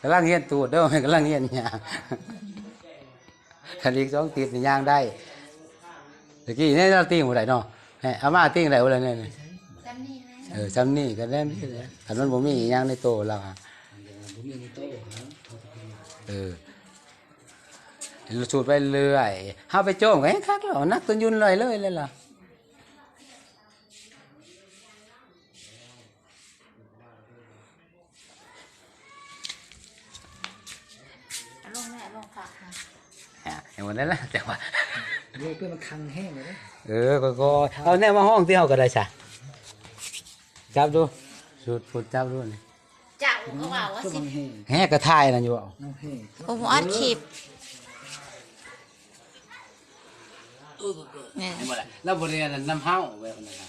กำลังเฮียนตูดเด้อมันกำลังเฮียนยางคันอีกสองตีบนี่ย่างได้ตะกี้นี่เราติ้งบ่ได้เนาะให้อาม่าติ้งได้บ่ล่ะเนี่ยจำนี่นะเออซ้ำนี่ก็ได้นี่แหละคันมันบ่มีอิหยังในโตเราอะผมมีในโต๊ะนะเออเราสูดไปเรื่อยเฮาไปโจ้งก็ให้คักแล้วนักตัวยุนเลยเลยเลยล่ะ ฮะอย่างวันนั้นล่ะแต่ว่าเดี๋ยวเพื่อนมันคังแห้งเลยนะเออก็ก็เอาแน่มาห้องที่เฮาก็ได้ซะจับดูสูดพูดจับดูนี่เจ้าก็ว่าว่าเพื่อนสิมันแห้งแฮะกระทายนั่นอยู่เอาน้ำแห้งโอ้โหอัดคลิปเนี่ยเห็นบ่ล่ะแล้วบ่ได้อันนั้นน้ำเฮาแบบนั้นน่ะ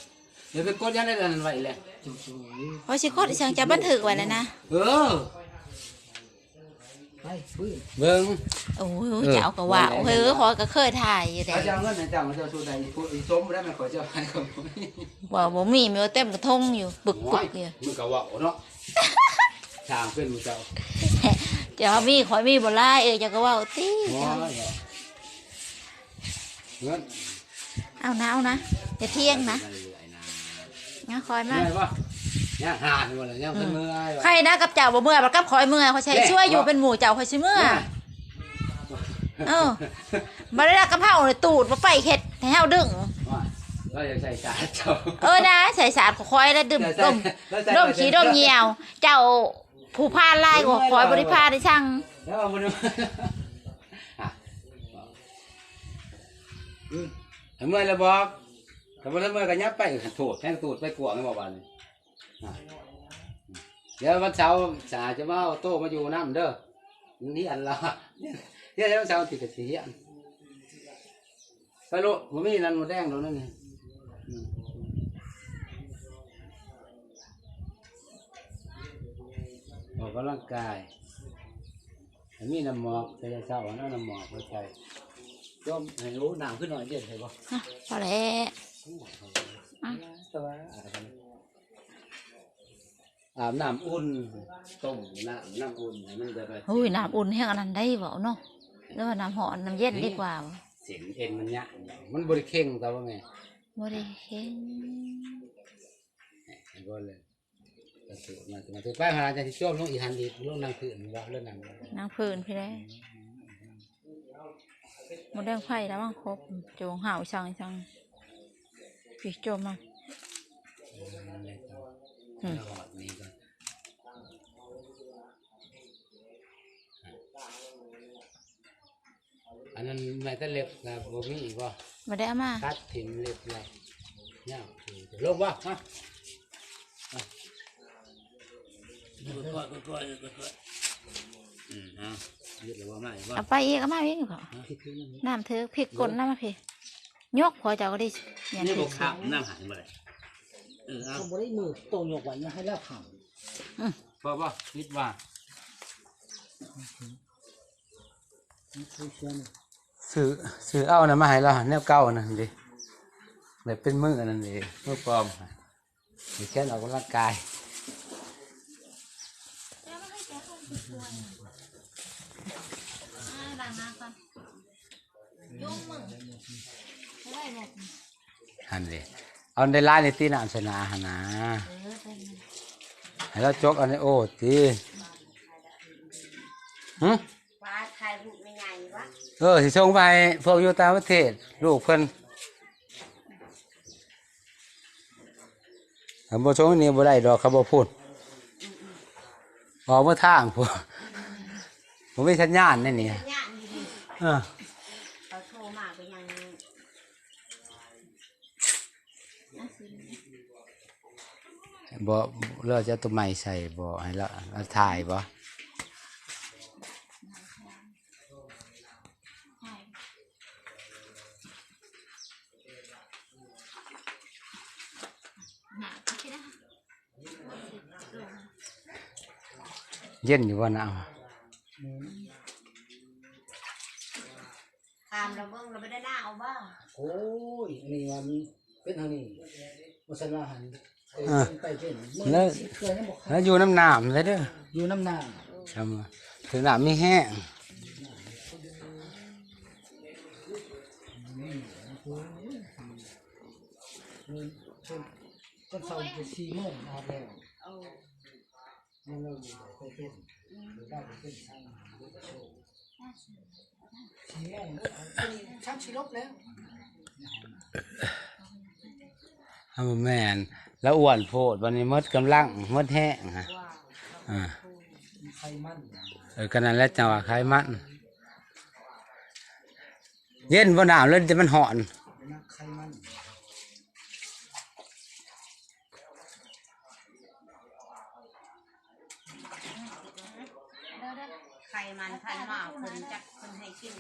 เดี๋ยวไปกดยันได้อันนั้นไว้แหละจุ๊บจุ๊บเพราะสิโคตรช่างจะบันทึกไว้แล้วนะ เออไปปื้น เบิ่งโอ้ยเจ้าก็ว่าเฮ้ยพอก็เคยถ่ายอยู่ได้เขาจะเอาเงินให้เจ้ามาเจ้าสู้ได้พูดอีสมบ่ได้แม่ขอเจ้าให้เขาว่าบ่มีมีเอาเต็มกระทงอยู่ปึกปึกอยู่มึงก็เว้าเนาะทางเป็นมึงเจ้าเจ้ามีขอยมีบ่หลายเออเจ้าก็ว่าติโอ้ยเงินเอานะเอานะอย่าเที่ยงนะงั้นคอยมาแม่นบ่ ย่างหานบ่ล่ะย่างเพิ่นเมื่อยว่ะ ใครนะกับเจ้าบ่เมื่อบ่กับคอยเมื่อเขาใช้ช่วยอยู่เป็นหมู่เจ้าคอยสิเมื่อเออบ่ได้รักกับเฮาเลยตูดบ่ไปเฮ็ดให้เฮาดึง ว่าเราอยากใส่ชาเจ้า เออนะใส่สารขอคอยแล้วดื่มดมดมขี้ดมเหี่ยว เจ้าผู้พานลายก็คอยบริพาได้ช่างแล้วเอาบ่ดูอะอืมเมื่อยแล้วบอกแต่บ่เมื่อยก็ยับไปโถดแทงตูดไปกวางบ่ว่านี่อะ เดี๋ยววันเสาร์สาจะมาเอาโต๊ะมาอยู่นำเด้อนี่อันละเดี๋ยววันเสาร์ติดกับสิเฮียนไปโลดบ่มีนั่นหมดแดงโดนนั่นนี่อืมออกกำลังกายอันนี้น้ำหมอกแต่เช้าๆนะน้ำหมอกไม่ใช่ย่อมให้รู้น้ำขึ้นหน่อยเดียวใช่ปะฮะพอแล้วตัว อาบน้ำอุ่นต้มน้ำน้ำอุ่นให้มันจะไปอุ้ยน้ำอุ่นแห้งอันนั้นได้บ่เนาะหรือว่าน้ำหอนน้ำเย็นดีกว่าบ่เสียงเอ็นมันยะมันบริเข่งแต่ว่าไงบ่ได้เห็นไอ้ก็เลยกระสุนมามาถือไปพาราจะที่ช่วงลงอีหันดีลงนั่งคืนว่าเรื่องนั้นนางพื้นพี่ได้หมดแดงไผ่แล้วมั้งครบโจงห่าวช่างช่างพี่โจมมา อืมหอดนี้ก่อนอันนั้นแม่ตะเล็บนะบ่มีอีกว่าบ่ได้เอามาตัดถิ่นเล็บเลยเนี่ยลงว่าฮะก้อยก้อยก้อยก้อยอืมฮะยึดแล้วว่าไม่ว่าเอาไปอีกเอามาอีกบ่น้ำเถอะพริกกลน้ำมาพี่ยกพอเจ้าก็ได้เนี่ยนี่พริบอกกข้าวน้ำหายมาเลย เออเอาเขาบ่ได้มือโตหยกไว้ยังให้แล้วขังพอป่ะคิดว่านี่คือเชื่อมซื้อซื้อเอานะมาให้เราแนวเก่านั่นดิแบบเป็นมืออันนั่นดิมือปลอมดิแค่ออกกำลังกายล้างน้ำก่อนยุ่งมึงได้หมด หันดิ เอาในร้านในตีน้ำชนะหนนะเออเป็นให้เราจกเอันนี้โอ้ตีหึปลาไทยบุกไม่ใหญ่วะเออสิส่งไปพวกอยู่ต่างประเทศลูกเพิ่นถ้าบ่ส่งอันนี่บ่ได้ดอกเขาบ่พูดออกมาทางพวกผมมีสัญญาณนี่นี่ย่านอยู่ดีเออเขาโทรมาก็ยังนั่นสิ บ่เราจะเอาตัวใหม่ใส่บ่ให้เราเราถ่ายบ่หนาก็คิดนะเย็นอยู่บ่น้ตามเราเบิ่งเราไม่ได้หน้าเอาบ้างโอ้ยอันนี้มัน เป็นทางนี้มันสนาหันทเออไปเป็นแล้วเคยยังบอกแล้วอยู่น้ำหนามเลยเด้ออยู่น้ำหน้าทำถึงหนามไม่แห้งต้นเสาร์เป็นสี่โมงนอนแล้วยังเราอยู่ไปเป็นหรือได้ไปเป็นช่างโชว์สี่โมงช่างชิลบแล้ว ทำแม่นแล้วอ้วนโพดวันนี้มดกำลังมดแห้งฮะอ่าเออกันนั้นแล้วจังหวะไขมัน เย็นบ่หนาวเลยแต่มันหอนไขมันไข่มันไข่หมากคนจักคนให้กิน